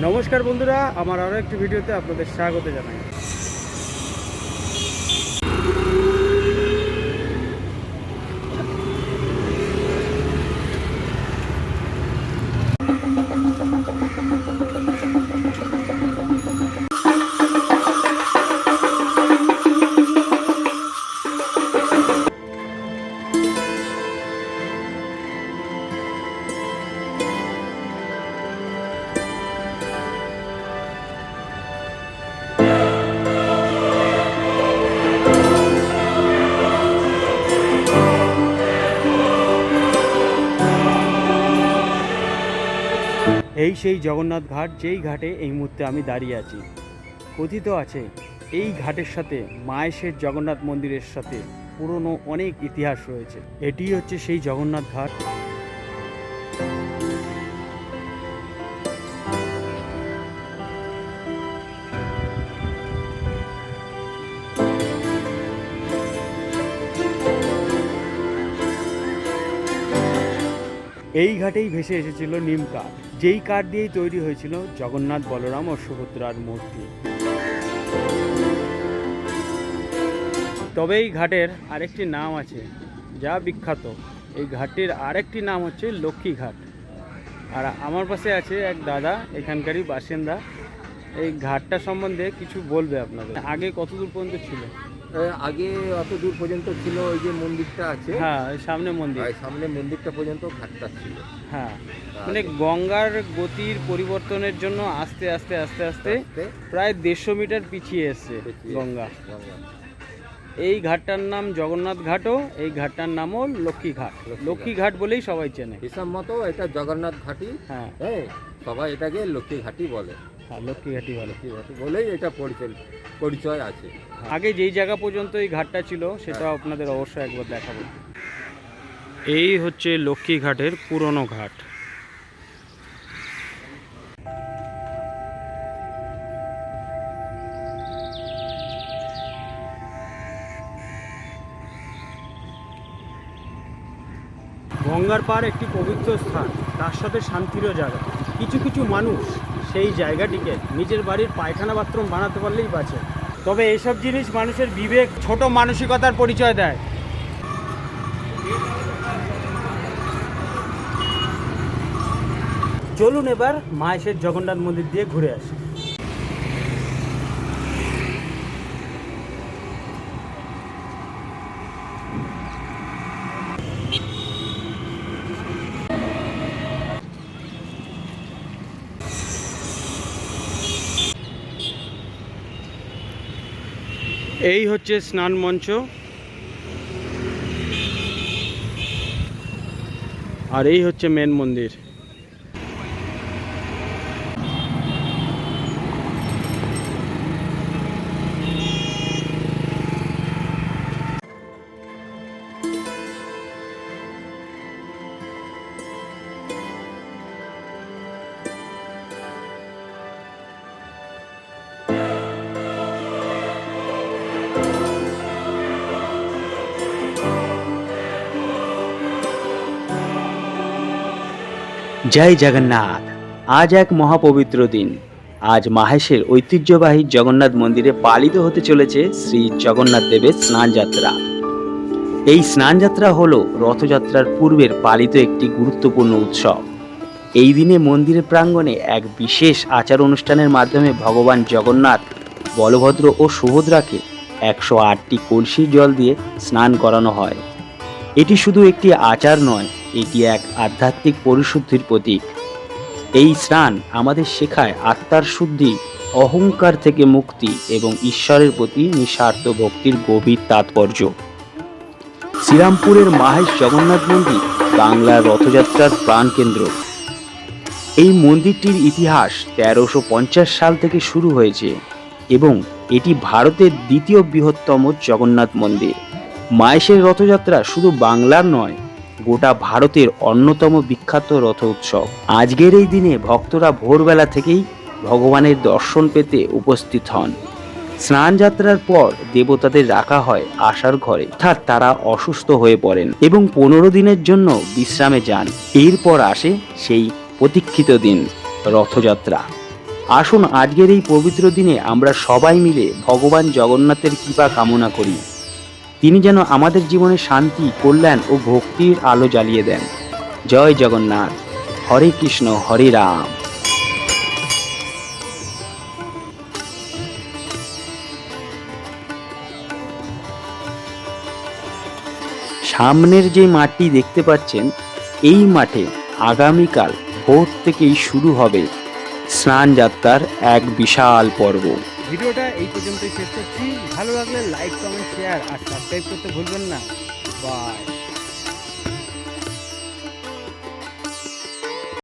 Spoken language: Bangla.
নমস্কার বন্ধুরা আমার আরও একটি ভিডিওতে আপনাদের স্বাগত জানাই। এই সেই জগন্নাথ ঘাট, যেই ঘাটে এই মুহূর্তে আমি দাঁড়িয়ে আছি। কথিত আছে, এই ঘাটের সাথে মায়েশের জগন্নাথ মন্দিরের সাথে পুরনো অনেক ইতিহাস রয়েছে। এটি হচ্ছে সেই জগন্নাথ ঘাট। এই ঘাটেই ভেসে এসেছিল নিম কাঠ। যেই কাঠ দিয়েই তৈরি হয়েছিল জগন্নাথ বলরাম ও সুভদ্রার মূর্তি। তবে এই ঘাটের আরেকটি নাম আছে, যা বিখ্যাত। এই ঘাটটির আরেকটি নাম হচ্ছে লক্ষ্মী ঘাট। আর আমার পাশে আছে এক দাদা, এখানকারই বাসিন্দা। এই ঘাটটা সম্বন্ধে কিছু বলবে আপনাদের? আগে কত দূর পর্যন্ত ছিল? আগে অত দূর পর্যন্ত ছিল ওই যে মন্দিরটা আছে। হ্যাঁ ওই সামনে মন্দির। সামনে মন্দিরটা পর্যন্ত ঘাটটা ছিল। হ্যাঁ মানে গঙ্গার গতির পরিবর্তনের জন্য আস্তে আস্তে আস্তে আস্তে প্রায় দেড়শো মিটার পিছিয়ে এসছে গঙ্গা। এই ঘাটটার নাম জগন্নাথ ঘাটও এই ঘাটটার নামও লক্ষ্মী ঘাট। লক্ষ্মী ঘাট। বলেই সবাই চেনে। হিসাব মতো এটা জগন্নাথ ঘাটি হ্যাঁ। হ্যাঁ সবাই এটাকে লক্ষ্মী ঘাটি বলে। হ্যাঁ লক্ষ্মী ঘাটই বলে বলেই এটা পরিচয় পরিচয় আছে। আগে যেই জায়গা পর্যন্ত এই ঘাটটা ছিল সেটা আপনাদের অবশ্যই একবার দেখাবো। এই হচ্ছে লক্ষ্মী ঘাটের পুরনো ঘাট। গঙ্গার পার একটি পবিত্র স্থান তার সাথে শান্তিরও জায়গা। কিছু কিছু মানুষ সেই জায়গাটিকে নিজের বাড়ির পায়খানা বাথরুম বানাতে পারলেই বাঁচে। তবে এসব জিনিস মানুষের বিবেক, ছোট মানসিকতার পরিচয় দেয়। চলুন এবার মা মায়েশের জগন্নাথ মন্দির দিয়ে ঘুরে আসি। এই হচ্ছে স্নান মঞ্চ। আর এই হচ্ছে মেন মন্দির। জয় জগন্নাথ। আজ এক মহাপবিত্র দিন। আজ মাহেশের ঐতিহ্যবাহী জগন্নাথ মন্দিরে পালিত হতে চলেছে শ্রী জগন্নাথ দেবের স্নান যাত্রা। এই স্নান যাত্রা হল রথযাত্রার পূর্বের পালিত একটি গুরুত্বপূর্ণ উৎসব। এই দিনে মন্দিরের প্রাঙ্গণে এক বিশেষ আচার অনুষ্ঠানের মাধ্যমে ভগবান জগন্নাথ, বলভদ্র ও সুভদ্রাকে একশো আটটি কলসির জল দিয়ে স্নান করানো হয়। এটি শুধু একটি আচার নয় এটি এক আধ্যাত্মিক পরিশুদ্ধির প্রতীক। এই স্নান আমাদের শেখায় আত্মার শুদ্ধি, অহংকার থেকে মুক্তি এবং ঈশ্বরের প্রতি নিঃস্বার্থ ভক্তির গভীর তাৎপর্য। শ্রীরামপুরের মাহেশ জগন্নাথ মন্দির বাংলার রথযাত্রার প্রাণকেন্দ্র এই মন্দিরটির ইতিহাস তেরোশো সাল থেকে শুরু হয়েছে এবং এটি ভারতের দ্বিতীয় বৃহত্তম জগন্নাথ মন্দির। মায়েশের রথযাত্রা শুধু বাংলার নয় গোটা ভারতের অন্যতম বিখ্যাত রথ উৎসব। আজকের এই দিনে ভক্তরা ভোরবেলা থেকেই ভগবানের দর্শন পেতে উপস্থিত হন। স্নান যাত্রার পর দেবতাদের রাখা হয় আশার ঘরে। অর্থাৎ তারা অসুস্থ হয়ে পড়েন এবং পনেরো দিনের জন্য বিশ্রামে যান। এরপর আসে সেই প্রতীক্ষিত দিন, রথযাত্রা। আসুন আজকের এই পবিত্র দিনে আমরা সবাই মিলে ভগবান জগন্নাথের কৃপা কামনা করি। তিনি যেন আমাদের জীবনে শান্তি, কল্যাণ ও ভক্তির আলো জ্বালিয়ে দেন। জয় জগন্নাথ। হরে কৃষ্ণ, হরে রাম। সামনের যে মাঠটি দেখতে পাচ্ছেন, এই মাঠে আগামীকাল ভোর থেকেই শুরু হবে স্নান যাত্রার এক বিশাল পর্ব। ভিডিওটা এই পর্যন্তই শেষ করছি। ভালো লাগলে লাইক কমেন্ট শেয়ার আর সাবস্ক্রাইব করতে ভুলবেন না। বাই